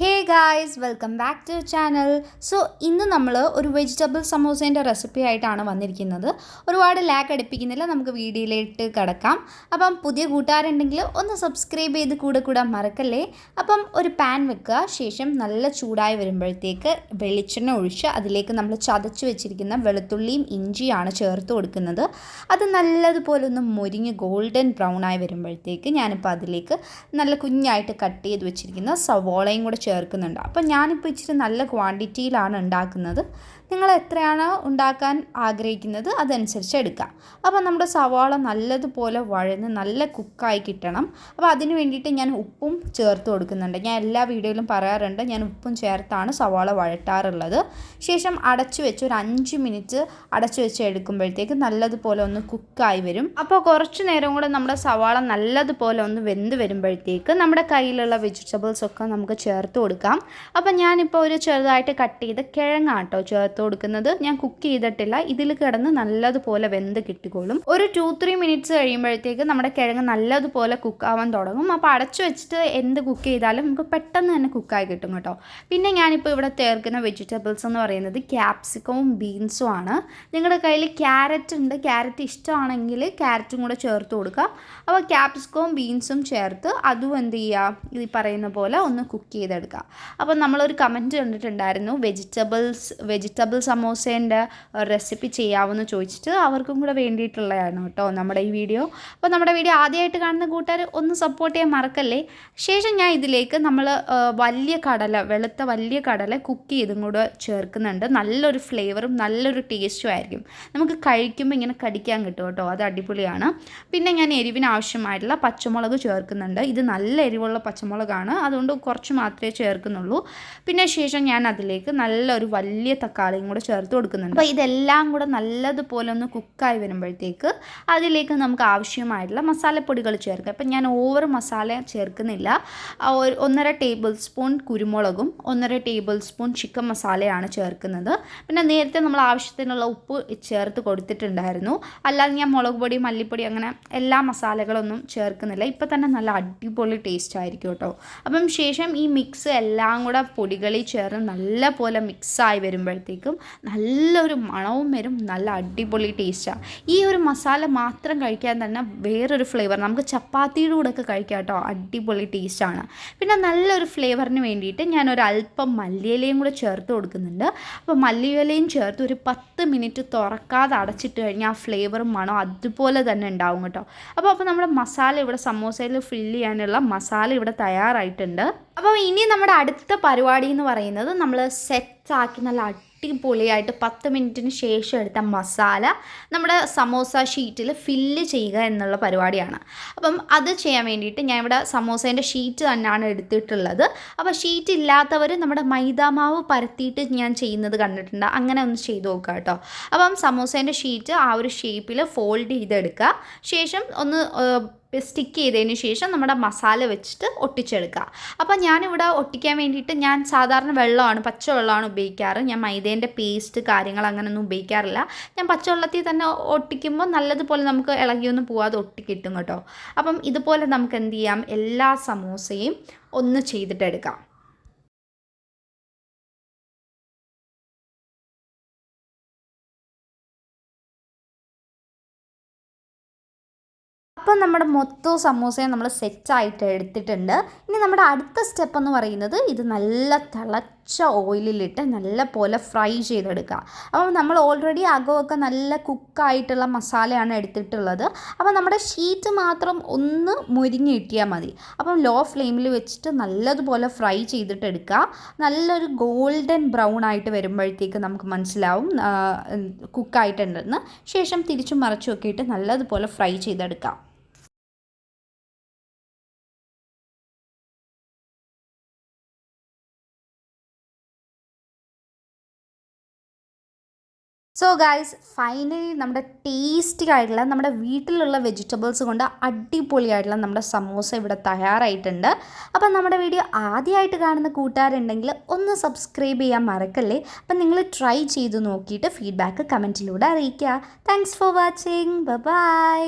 Hey guys welcome back to channel. So ഇന്ന് നമ്മൾ ഒരു വെജിറ്റബിൾ സമോസേന്റെ റെസിപ്പി ആയിട്ടാണ് വന്നിരിക്കുന്നത്. ഒരുപാട് ലാക്ക് അടുപ്പിക്കുന്നില്ല നമുക്ക് വീഡിയോയിലേക്ക് കിടക്കാം. അപ്പം പുതിയ കൂട്ടുകാരുണ്ടെങ്കിൽ ഒന്ന് സബ്സ്ക്രൈബ് ചെയ്ത് കൂടെ കൂടെ മറക്കല്ലേ? അപ്പം ഒരു പാൻ വെക്കുക ശേഷം നല്ല ചൂടായി വരുമ്പോഴത്തേക്ക് വെളിച്ചെണ്ണ ഒഴിച്ച് അതിലേക്ക് നമ്മൾ ചതച്ച് വെച്ചിരിക്കുന്ന വെളുത്തുള്ളിയും ഇഞ്ചിയാണ് ചേർത്ത് കൊടുക്കുന്നത്. അത് നല്ലതുപോലെ ഒന്ന് മുരിഞ്ഞ് ഗോൾഡൻ ബ്രൗൺ ആയി വരുമ്പോഴത്തേക്ക് ഞാനിപ്പോൾ അതിലേക്ക് നല്ല കുഞ്ഞായിട്ട് കട്ട് ചെയ്ത് വെച്ചിരിക്കുന്ന സവോളയും കൂടെ ചേർക്കുന്നുണ്ട്. അപ്പം ഞാനിപ്പോൾ ഇച്ചിരി നല്ല ക്വാണ്ടിറ്റിയിലാണ് ഉണ്ടാക്കുന്നത്. നിങ്ങൾ എത്രയാണോ ഉണ്ടാക്കാൻ ആഗ്രഹിക്കുന്നത് അതനുസരിച്ച് എടുക്കാം. അപ്പോൾ നമ്മുടെ സവാള നല്ലതുപോലെ വഴന്ന് നല്ല കുക്കായി കിട്ടണം. അപ്പോൾ അതിന് വേണ്ടിയിട്ട് ഞാൻ ഉപ്പും ചേർത്ത് കൊടുക്കുന്നുണ്ട്. ഞാൻ എല്ലാ വീഡിയോയിലും പറയാറുണ്ട് ഞാൻ ഉപ്പും ചേർത്താണ് സവാള വഴറ്റാറുള്ളത്. ശേഷം അടച്ചു വെച്ച് ഒരു അഞ്ച് മിനിറ്റ് അടച്ചു വെച്ച് എടുക്കുമ്പോഴത്തേക്ക് നല്ലതുപോലെ ഒന്ന് കുക്കായി വരും. അപ്പോൾ കുറച്ച് നേരം കൂടെ നമ്മുടെ സവാള നല്ലതുപോലെ ഒന്ന് വെന്ത് വരുമ്പോഴത്തേക്ക് നമ്മുടെ കയ്യിലുള്ള വെജിറ്റബിൾസ് ഒക്കെ നമുക്ക് ചേർത്ത് കൊടുക്കാം. അപ്പോൾ ഞാനിപ്പോൾ ഒരു ചെറുതായിട്ട് കട്ട് ചെയ്ത് കിഴങ്ങാട്ടോ ചേർത്ത് കൊടുക്കുന്നത് ഞാൻ കുക്ക് ചെയ്തിട്ടില്ല. ഇതിൽ കിടന്ന് നല്ലതുപോലെ വെന്ത് കിട്ടിക്കോളും. ഒരു ടു ത്രീ മിനിറ്റ്സ് കഴിയുമ്പോഴത്തേക്ക് നമ്മുടെ കിഴങ്ങ് നല്ലതുപോലെ കുക്ക് ആവാൻ തുടങ്ങും. അപ്പോൾ അടച്ചു വെച്ചിട്ട് എന്ത് കുക്ക് ചെയ്താലും നമുക്ക് പെട്ടെന്ന് തന്നെ കുക്കായി കിട്ടും കേട്ടോ. പിന്നെ ഞാനിപ്പോൾ ഇവിടെ ചേർക്കുന്ന വെജിറ്റബിൾസ് എന്ന് പറയുന്നത് ക്യാപ്സിക്കവും ബീൻസും ആണ്. നിങ്ങളുടെ കയ്യിൽ ക്യാരറ്റ് ഉണ്ട്. ക്യാരറ്റ് ഇഷ്ടമാണെങ്കിൽ ക്യാരറ്റും കൂടെ ചേർത്ത് കൊടുക്കുക അപ്പോൾ ക്യാപ്സിക്കവും ബീൻസും ചേർത്ത് അതും എന്ത് ചെയ്യുക ഈ പറയുന്ന പോലെ ഒന്ന് കുക്ക് ചെയ്തെടുക്കുക അപ്പോൾ നമ്മളൊരു കമന്റ് കണ്ടിട്ടുണ്ടായിരുന്നു. വെജിറ്റബിൾസ് വെജിറ്റബിൾ സമോസേന്റെ റെസിപ്പി ചെയ്യാമെന്ന് ചോദിച്ചിട്ട് അവർക്കും കൂടെ വേണ്ടിയിട്ടുള്ളതാണ് കേട്ടോ നമ്മുടെ ഈ വീഡിയോ അപ്പോൾ നമ്മുടെ വീഡിയോ ആദ്യമായിട്ട് കാണുന്ന കൂട്ടുകാർ ഒന്ന് സപ്പോർട്ട് ചെയ്യാൻ മറക്കല്ലേ? ശേഷം ഞാൻ ഇതിലേക്ക് നമ്മൾ വലിയ കടല വെളുത്ത വലിയ കടല കുക്ക് ചെയ്തും കൂടെ ചേർക്കുന്നുണ്ട്. നല്ലൊരു ഫ്ലേവറും നല്ലൊരു ടേസ്റ്റും ആയിരിക്കും. നമുക്ക് കഴിക്കുമ്പോൾ ഇങ്ങനെ കടിക്കാൻ കിട്ടും കേട്ടോ. അത് അടിപൊളിയാണ്. പിന്നെ ഞാൻ എരിവിന് ആവശ്യമായിട്ടുള്ള പച്ചമുളക് ചേർക്കുന്നുണ്ട്. ഇത് നല്ല എരിവുള്ള പച്ചമുളകാണ്. അതുകൊണ്ട് കുറച്ച് മാത്രമേ ചേർക്കുന്നുള്ളൂ. പിന്നെ ശേഷം ഞാൻ അതിലേക്ക് നല്ലൊരു വലിയ തക്കാളിയും കൂടെ ചേർത്ത് കൊടുക്കുന്നുണ്ട്. അപ്പോൾ ഇതെല്ലാം കൂടെ നല്ലതുപോലെ ഒന്ന് കുക്കായി വരുമ്പോഴത്തേക്ക് അതിലേക്ക് നമുക്ക് ആവശ്യമായിട്ടുള്ള മസാലപ്പൊടികൾ ചേർക്കാം. അപ്പം ഞാൻ ഓവർ മസാല ചേർക്കുന്നില്ല. ഒന്നര ടേബിൾ സ്പൂൺ കുരുമുളകും ഒന്നര ടേബിൾ സ്പൂൺ ചിക്കൻ മസാലയാണ് ചേർക്കുന്നത്. പിന്നെ നേരത്തെ നമ്മൾ ആവശ്യത്തിനുള്ള ഉപ്പ് ചേർത്ത് കൊടുത്തിട്ടുണ്ടായിരുന്നു. അല്ലാതെ ഞാൻ മുളക് പൊടി മല്ലിപ്പൊടി അങ്ങനെ എല്ലാ മസാലകളൊന്നും ചേർക്കുന്നില്ല. ഇപ്പം തന്നെ നല്ല അടിപൊളി ടേസ്റ്റ് ആയിരിക്കും കേട്ടോ. അപ്പം ശേഷം ഈ മിക്സ് എല്ലാം കൂടെ പൊടികളിൽ ചേർന്ന് നല്ല പോലെ മിക്സായി വരുമ്പോഴത്തേക്കും നല്ലൊരു മണവും വരും. നല്ല അടിപൊളി ടേസ്റ്റാണ് ഈ ഒരു മസാല മാത്രം കഴിക്കാൻ തന്നെ വേറൊരു ഫ്ലേവർ നമുക്ക് ചപ്പാത്തിയുടെ കൂടെ ഒക്കെ കഴിക്കാം കേട്ടോ. അടിപൊളി ടേസ്റ്റാണ് പിന്നെ നല്ലൊരു ഫ്ലേവറിന് വേണ്ടിയിട്ട് ഞാൻ ഒരു അല്പം മല്ലിയിലയും കൂടെ ചേർത്ത് കൊടുക്കുന്നുണ്ട്. അപ്പോൾ മല്ലിയിലയും ചേർത്ത് ഒരു പത്ത് മിനിറ്റ് തുറക്കാതെ അടച്ചിട്ട് കഴിഞ്ഞാൽ ആ ഫ്ലേവറും മണം അതുപോലെ തന്നെ ഉണ്ടാവും കേട്ടോ. അപ്പോൾ അപ്പോൾ നമ്മുടെ മസാല ഇവിടെ സമോസയിൽ ഫില്ല് ചെയ്യാനുള്ള മസാല ഇവിടെ തയ്യാറായിട്ടുണ്ട്. അപ്പോൾ ഇനി നമ്മുടെ അടുത്ത പരിപാടി എന്ന് പറയുന്നത് നമ്മൾ സെറ്റ് ആക്കി നല്ല അടിപൊളിയായിട്ട് പത്ത് മിനിറ്റിന് ശേഷം എടുത്ത മസാല നമ്മുടെ സമോസ ഷീറ്റിൽ ഫില്ല് ചെയ്യുക എന്നുള്ള പരിപാടിയാണ്. അപ്പം അത് ചെയ്യാൻ വേണ്ടിയിട്ട് ഞാൻ ഇവിടെ സമോസേന്റെ ഷീറ്റ് തന്നെയാണ് എടുത്തിട്ടുള്ളത്. അപ്പോൾ ഷീറ്റ് ഇല്ലാത്തവർ നമ്മുടെ മൈദാമാവ് പരത്തിയിട്ട് ഞാൻ ചെയ്യുന്നത് കണ്ടിട്ടുണ്ട്. അങ്ങനെ ഒന്ന് ചെയ്ത് നോക്കുക കേട്ടോ അപ്പം സമോസേന്റെ ഷീറ്റ് ആ ഒരു ഷേപ്പിൽ ഫോൾഡ് ചെയ്തെടുക്കുക. ശേഷം ഒന്ന് സ്റ്റിക്ക് ചെയ്തതിന് ശേഷം നമ്മുടെ മസാല വെച്ചിട്ട് ഒട്ടിച്ചെടുക്കുക. അപ്പോൾ ഞാനിവിടെ ഒട്ടിക്കാൻ വേണ്ടിയിട്ട് ഞാൻ സാധാരണ വെള്ളമാണ് പച്ചവെള്ളമാണ് ഉപയോഗിക്കാറ്. ഞാൻ മൈദേന്റെ പേസ്റ്റ് കാര്യങ്ങൾ അങ്ങനെയൊന്നും ഉപയോഗിക്കാറില്ല. ഞാൻ പച്ചവെള്ളത്തിൽ തന്നെ ഒട്ടിക്കുമ്പോൾ നല്ലതുപോലെ നമുക്ക് ഇളകിയൊന്നും പോവാതെ ഒട്ടിക്കിട്ടും കേട്ടോ. അപ്പം ഇതുപോലെ നമുക്ക് എന്ത് ചെയ്യാം? എല്ലാ സമോസയും ഒന്ന് ചെയ്തിട്ടെടുക്കാം. അപ്പോൾ നമ്മുടെ മൊത്തം സമൂസയും നമ്മൾ സെറ്റായിട്ട് എടുത്തിട്ടുണ്ട്. ഇനി നമ്മുടെ അടുത്ത സ്റ്റെപ്പ് എന്ന് പറയുന്നത് ഇത് നല്ല തിളച്ച ഓയിലിലിട്ട് നല്ല പോലെ ഫ്രൈ ചെയ്തെടുക്കുക. അപ്പോൾ നമ്മൾ ഓൾറെഡി അകമൊക്കെ നല്ല കുക്കായിട്ടുള്ള മസാലയാണ് എടുത്തിട്ടുള്ളത്. അപ്പോൾ നമ്മുടെ ഷീറ്റ് മാത്രം ഒന്ന് മുരിഞ്ഞ് കിട്ടിയാൽ മതി. അപ്പം ലോ ഫ്ലെയിമിൽ വെച്ചിട്ട് നല്ലതുപോലെ ഫ്രൈ ചെയ്തിട്ട് എടുക്കുക നല്ലൊരു ഗോൾഡൻ ബ്രൗൺ ആയിട്ട് വരുമ്പോഴത്തേക്ക് നമുക്ക് മനസ്സിലാവും കുക്കായിട്ടുണ്ടെന്ന് ശേഷം തിരിച്ചും മറച്ചും ഒക്കെ നല്ലതുപോലെ ഫ്രൈ ചെയ്തെടുക്കാം സോ ഗായ്സ് ഫൈനലി നമ്മുടെ ടേസ്റ്റി ആയിട്ടുള്ള നമ്മുടെ വീട്ടിലുള്ള വെജിറ്റബിൾസ് കൊണ്ട് അടിപൊളിയായിട്ടുള്ള നമ്മുടെ സമോസ ഇവിടെ തയ്യാറായിട്ടുണ്ട്. അപ്പം നമ്മുടെ വീഡിയോ ആദ്യമായിട്ട് കാണുന്ന കൂട്ടുകാരുണ്ടെങ്കിൽ ഒന്ന് സബ്സ്ക്രൈബ് ചെയ്യാൻ മറക്കല്ലേ? അപ്പം നിങ്ങൾ ട്രൈ ചെയ്ത് നോക്കിയിട്ട് ഫീഡ്ബാക്ക് കമന്റിലൂടെ അറിയിക്കുക. Thanks for watching bye